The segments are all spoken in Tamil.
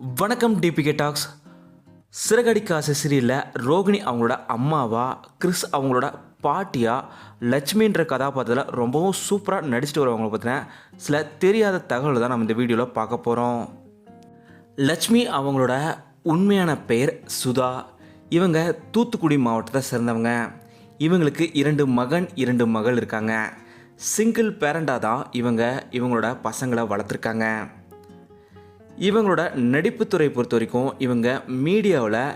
வணக்கம் டிபிகே டாக்ஸ் சிறகடிக்க ஆசை சீரியலில் ரோகிணி அவங்களோட அம்மாவா கிறிஸ் அவங்களோட பாட்டியா லட்சுமின்ற கதாபாத்திரத்தில் ரொம்பவும் சூப்பராக நடிச்சிட்டு வரவங்களை பற்றின சில தெரியாத தகவல் தான் நம்ம இந்த வீடியோவில் பார்க்க போகிறோம் லட்சுமி அவங்களோட உண்மையான பெயர் சுதா. இவங்க தூத்துக்குடி மாவட்டத்தை சேர்ந்தவங்க. இவங்களுக்கு இரண்டு மகன் இரண்டு மகள் இருக்காங்க. சிங்கிள் பேரண்டாக தான் இவங்க இவங்களோட பசங்களை வளர்த்துருக்காங்க. இவங்களோட நடிப்புத்துறை பொறுத்த வரைக்கும் இவங்க மீடியாவில்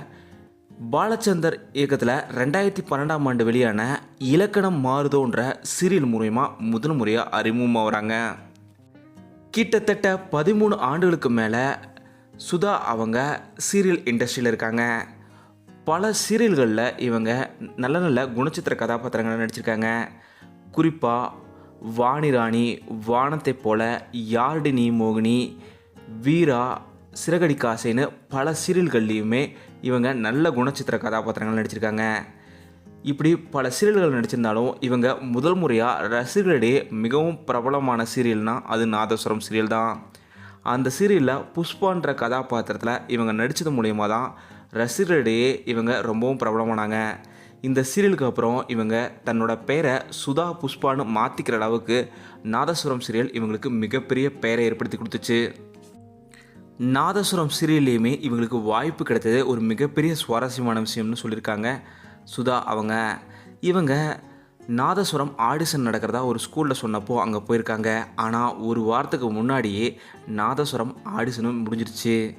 பாலச்சந்தர் இயக்கத்தில் ரெண்டாயிரத்தி பன்னெண்டாம் ஆண்டு வெளியான இலக்கணம் மாறுதோன்ற சீரியல் மூலயமா முதல் முறையாக அறிமுகமாகறாங்க கிட்டத்தட்ட பதிமூணு ஆண்டுகளுக்கு மேலே சுதா அவங்க சீரியல் இண்டஸ்ட்ரியில் இருக்காங்க. பல சீரியல்களில் இவங்க நல்ல நல்ல குணச்சித்திர கதாபாத்திரங்களை நடிச்சிருக்காங்க. குறிப்பாக வாணிராணி வானத்தை போல யார்டினி மோகினி வீரா சிறகடி காசைன்னு பல சீரியல்கள்லேயுமே இவங்க நல்ல குணச்சித்திர கதாபாத்திரங்கள் நடிச்சிருக்காங்க. இப்படி பல சீரியல்கள் நடிச்சிருந்தாலும் இவங்க முதல் முறையாக ரசிகர்களிடையே மிகவும் பிரபலமான சீரியல்னால் அது நாதஸ்வரம் சீரியல் தான். அந்த சீரியலில் புஷ்பான்ற கதாபாத்திரத்தில் இவங்க நடித்தது மூலயமா தான் ரசிகர்களிடையே இவங்க ரொம்பவும் பிரபலமானாங்க. இந்த சீரியலுக்கு அப்புறம் இவங்க தன்னோட பெயரை சுதா புஷ்பான்னு மாற்றிக்கிற அளவுக்கு நாதஸ்வரம் சீரியல் இவங்களுக்கு மிகப்பெரிய பெயரை ஏற்படுத்தி கொடுத்துச்சு. நாதஸ்வரம் சீரியல்லையுமே இவங்களுக்கு வாய்ப்பு கிடைத்தது. ஒரு மிகப்பெரிய சுவாரஸ்யமான விஷயம்னு சொல்லியிருக்காங்க. சுதா அவங்க இவங்க நாதஸ்வரம் ஆடிஷன் நடக்கிறதா ஒரு ஸ்கூலில் சொன்னப்போ அங்கே போயிருக்காங்க. ஆனால் ஒரு வாரத்துக்கு முன்னாடியே நாதஸ்வரம் ஆடிஷனும் முடிஞ்சிருச்சு.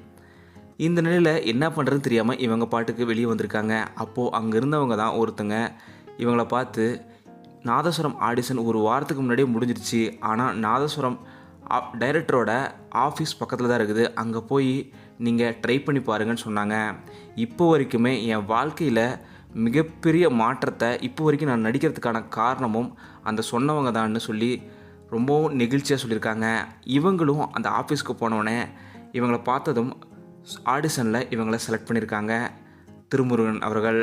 இந்த நிலையில் என்ன பண்ணுறதுன்னு தெரியாமல் இவங்க பாட்டுக்கு வெளியே வந்திருக்காங்க. அப்போது அங்கே இருந்தவங்க தான் ஒருத்தங்க. இவங்கள பார்த்து நாதஸ்வரம் ஆடிஷன் ஒரு வாரத்துக்கு முன்னாடியே முடிஞ்சிருச்சு. ஆனால் நாதஸ்வரம் டைரக்டரோட ஆஃபீஸ் பக்கத்தில் தான் இருக்குது. அங்கே போய் நீங்கள் ட்ரை பண்ணி பாருங்கன்னு சொன்னாங்க. இப்போ வரைக்குமே என் வாழ்க்கையில் மிகப்பெரிய மாற்றத்தை இப்போ வரைக்கும் நான் நடிக்கிறதுக்கான காரணமும் அந்த சொன்னவங்க தான்னு சொல்லி ரொம்பவும் நெகிழ்ச்சியாக சொல்லியிருக்காங்க. இவங்களும் அந்த ஆஃபீஸ்க்கு போனோடனே இவங்களை பார்த்ததும் ஆடிஷனில் இவங்களை செலக்ட் பண்ணியிருக்காங்க. திருமுருகன் அவர்கள்.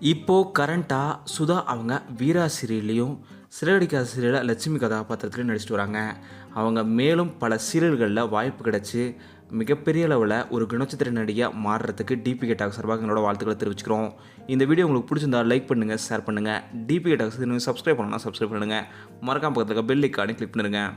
இப்போது கரண்ட்டாக சுதா அவங்க வீரா சீரியல்லையும் சிறகடிக்காத சீரியலில் லட்சுமி கதாபாத்திரத்திலையும் நடிச்சிட்டு வராங்க. அவங்க மேலும் பல சீரியல்களில் வாய்ப்பு கிடச்சி மிகப்பெரிய அளவில் ஒரு குணச்சித்திர நடிகையாக மாறுறதுக்கு டிபி டாக் சார்பாக எங்களோட வாழ்த்துக்களை தெரிவிச்சுக்கிறோம். இந்த வீடியோ உங்களுக்கு பிடிச்சிருந்தா லைக் பண்ணுங்கள் ஷேர் பண்ணுங்கள் டிபி டாக்ஸ் இன்னும் சப்ஸ்கிரைப் பண்ணணும்னா சப்ஸ்கிரைப் பண்ணுங்கள் மறக்காம பக்கத்தில் பெல் ஐக்கானே கிளிக் பண்ணுங்கள்